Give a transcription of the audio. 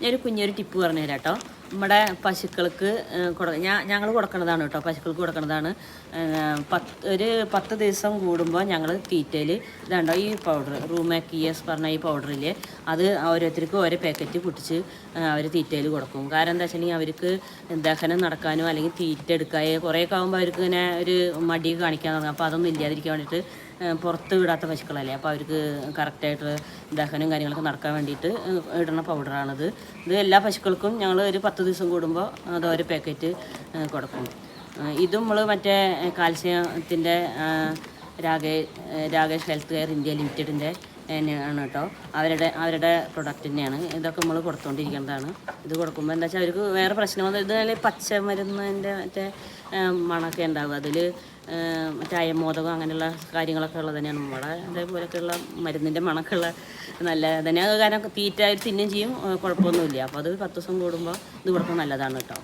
ഞാനൊരു കുഞ്ഞൊരു ടിപ്പ് പറഞ്ഞു തരാം കേട്ടോ. നമ്മുടെ പശുക്കൾക്ക് കൊടു ഞാൻ ഞങ്ങൾ കൊടുക്കുന്നതാണ് കേട്ടോ. പശുക്കൾക്ക് കൊടുക്കുന്നതാണ്. പത്ത് ഒരു പത്ത് ദിവസം കൂടുമ്പോൾ ഞങ്ങൾ തീറ്റയിൽ ഇതാണ്ടോ ഈ പൗഡർ റൂമാക്കിയസ് പറഞ്ഞ ഈ പൗഡറിൽ അത് ഓരോരുത്തർക്കും ഓരോ പാക്കറ്റ് പൊട്ടിച്ച് അവർ തീറ്റയിൽ കൊടുക്കും. കാരണം എന്താ വെച്ചിട്ടുണ്ടെങ്കിൽ അവർക്ക് ദഹനം നടക്കാനോ അല്ലെങ്കിൽ തീറ്റ എടുക്കാനോ കുറേയൊക്കെ ആകുമ്പോൾ അവർക്ക് ഇങ്ങനെ ഒരു മടി കാണിക്കാൻ തുടങ്ങും. അപ്പോൾ അതൊന്നും ഇല്ലാതിരിക്കാൻ വേണ്ടിയിട്ട് പുറത്ത് വിടാത്ത പശുക്കളല്ലേ? അപ്പോൾ അവർക്ക് കറക്റ്റായിട്ട് ദഹനവും കാര്യങ്ങളൊക്കെ നടക്കാൻ വേണ്ടിയിട്ട് ഇടുന്ന പൗഡറാണിത് ഇത് എല്ലാ പശുക്കൾക്കും ഞങ്ങൾ ഒരു പത്ത് ദിവസം കൂടുമ്പോൾ അത് ഒരു പാക്കറ്റ് കൊടുക്കും. ഇതും നമ്മൾ മറ്റേ കാൽസ്യത്തിന്റെ രാഗേ രാഗേഷ് ഹെൽത്ത് കെയർ ഇന്ത്യ ലിമിറ്റഡിന്റെ തന്നെയാണ് കേട്ടോ. അവരുടെ അവരുടെ പ്രൊഡക്റ്റ് തന്നെയാണ്. ഇതൊക്കെ നമ്മൾ കൊടുത്തുകൊണ്ടിരിക്കേണ്ടതാണ് ഇത് കൊടുക്കുമ്പോൾ എന്താ വെച്ചാൽ അവർക്ക് വേറെ പ്രശ്നം ഇത് നല്ല പച്ച മരുന്നതിന്റെ മറ്റേ മണമൊക്കെ ഉണ്ടാവും അതിൽ മറ്റേ അയമോദകം അങ്ങനെയുള്ള കാര്യങ്ങളൊക്കെ ഉള്ളത് തന്നെയാണ്. നമ്മുടെ അതേപോലെയൊക്കെയുള്ള മരുന്നിന്റെ മണമൊക്കെ ഉള്ള നല്ല തന്നെ കാരണം തീറ്റ തിന്നുകയും ചെയ്യും. കുഴപ്പമൊന്നുമില്ല. അപ്പോൾ അത് പത്ത് ദിവസം കൂടുമ്പോൾ ഇത് കൊടുക്കുന്നത് നല്ലതാണ് കേട്ടോ.